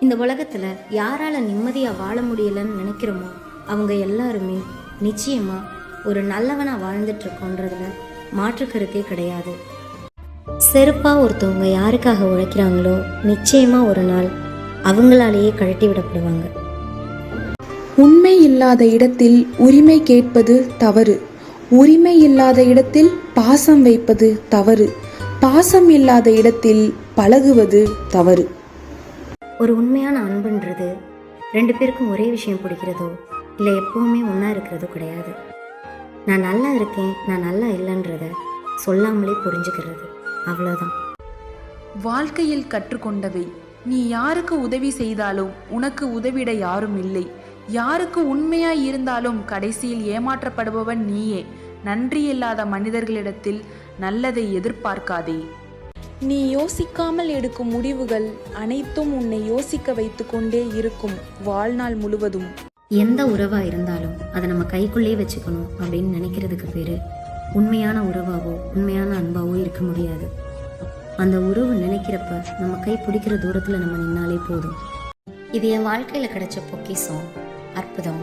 இந்த உலகத்துல யாரால நிம்மதியா வாழ முடியலன்னு நினைக்கிறோமோ அவங்க எல்லாருமே நிச்சயமா ஒரு நல்லவனா வாழ்ந்துட்டு இருக்கோன்றதுல மாற்று கருத்தே கிடையாது. செருப்பா ஒருத்தவங்க யாருக்காக உழைக்கிறாங்களோ நிச்சயமா ஒரு நாள் அவங்களாலேயே கழட்டி விடப்படுவாங்க உண்மை இல்லாத இடத்தில் உரிமை கேட்பது தவறு. உரிமை இல்லாத இடத்தில் பாசம் வைப்பது தவறு. பாசம் இல்லாத இடத்தில் பழகுவது தவறு. ஒரு உண்மையான அன்புன்றது ரெண்டு பேருக்கும் ஒரே விஷயம் பிடிக்கிறதோ இல்லை எப்போவுமே ஒன்றா இருக்கிறதோ கிடையாது. நான் நல்லா இருக்கேன் நான் நல்லா இல்லைன்றத சொல்லாமலே புரிஞ்சுக்கிறது. அவ்வளோதான் வாழ்க்கையில் கற்றுக்கொண்டவை. நீ யாருக்கு உதவி செய்தாலும் உனக்கு உதவிட யாரும் இல்லை. யாருக்கு உண்மையாய் இருந்தாலும் கடைசியில் ஏமாற்றப்படுபவன் நீயே. நன்றி இல்லாத மனிதர்களிடத்தில் நல்லதை எதிர்பார்க்காதே. நீ யோசிக்காமல் எடுக்கும் முடிவுகள் அனைத்தும் உன்னை யோசிக்க வைத்துக்கொண்டே இருக்கும் வாழ்நாள் முழுவதும். எந்த உறவாக இருந்தாலும் அதை நம்ம கைக்குள்ளே வச்சுக்கணும் அப்படின்னு நினைக்கிறதுக்கு பேர் உண்மையான உறவாவோ உண்மையான அன்பாவோ இருக்க முடியாது. அந்த உறவு நினைக்கிறப்ப நம்ம கை பிடிக்கிற தூரத்தில் நம்ம நின்னாலே போதும். இது என் வாழ்க்கையில் கிடைச்ச பொக்கிசம் அற்புதம்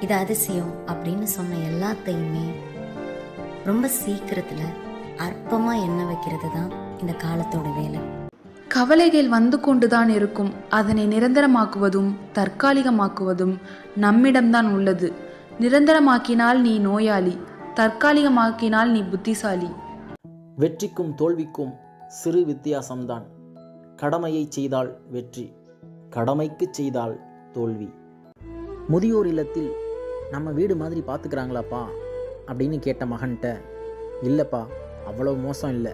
இது அதிசயம் அப்படின்னு சொன்ன எல்லாத்தையுமே ரொம்ப சீக்கிரத்தில் அற்பமாக எண்ண வைக்கிறது தான் இந்த காலத்தோட வேலை. கவலைகள் வந்து கொண்டுதான் இருக்கும். அதனை நிரந்தரமாக்குவதும் தற்காலிகமாக்குவதும் நம்மிடம்தான் உள்ளது. நிரந்தரமாக்கினால் நீ நோயாளி தற்காலிகமாக்கினால் நீ புத்திசாலி. வெற்றிக்கும் தோல்விக்கும் சிறு வித்தியாசம்தான். கடமையை செய்தால் வெற்றி கடமைக்கு செய்தால் தோல்வி. முதியோர் இல்லத்தில் நம்ம வீடு மாதிரி பார்த்துக்கிறாங்களாப்பா அப்படின்னு கேட்ட மகன்கிட்ட இல்லைப்பா அவ்வளோ மோசம் இல்லை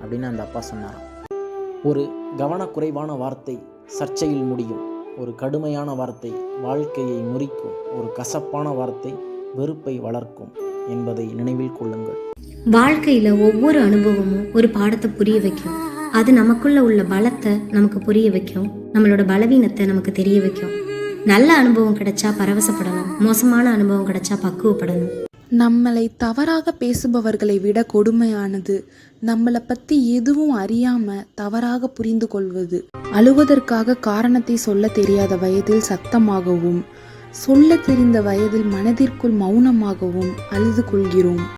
அப்படின்னு அந்த அப்பா சொன்னாராம். ஒரு கவனக்குறைவான வார்த்தை சர்ச்சையில் முடியும். ஒரு கடுமையான வார்த்தை வாழ்க்கையை முறிக்கும். ஒரு கசப்பான வார்த்தை வெறுப்பை வளர்க்கும் என்பதை நினைவில் கொள்ளுங்கள். வாழ்க்கையில் ஒவ்வொரு அனுபவமும் ஒரு பாடத்தை புரிய வைக்கும். அது நமக்குள்ள உள்ள பலத்தை நமக்கு புரிய வைக்கும். நம்மளோட பலவீனத்தை நமக்கு தெரிய வைக்கும். நல்ல அனுபவம் கிடைச்சா பரவசப்படணும். மோசமான அனுபவம் கிடைச்சா பக்குவப்படணும். நம்மளை தவறாக பேசுபவர்களை விட கொடுமையானது. நம்மளை பத்தி எதுவும் அறியாம தவறாக புரிந்து கொள்வது. அழுவதற்காக காரணத்தை சொல்ல தெரியாத வயதில் சத்தமாகவும் சொல்ல தெரிந்த வயதில் மனதிற்குள் மௌனமாகவும் அழுது கொள்கிறோம்.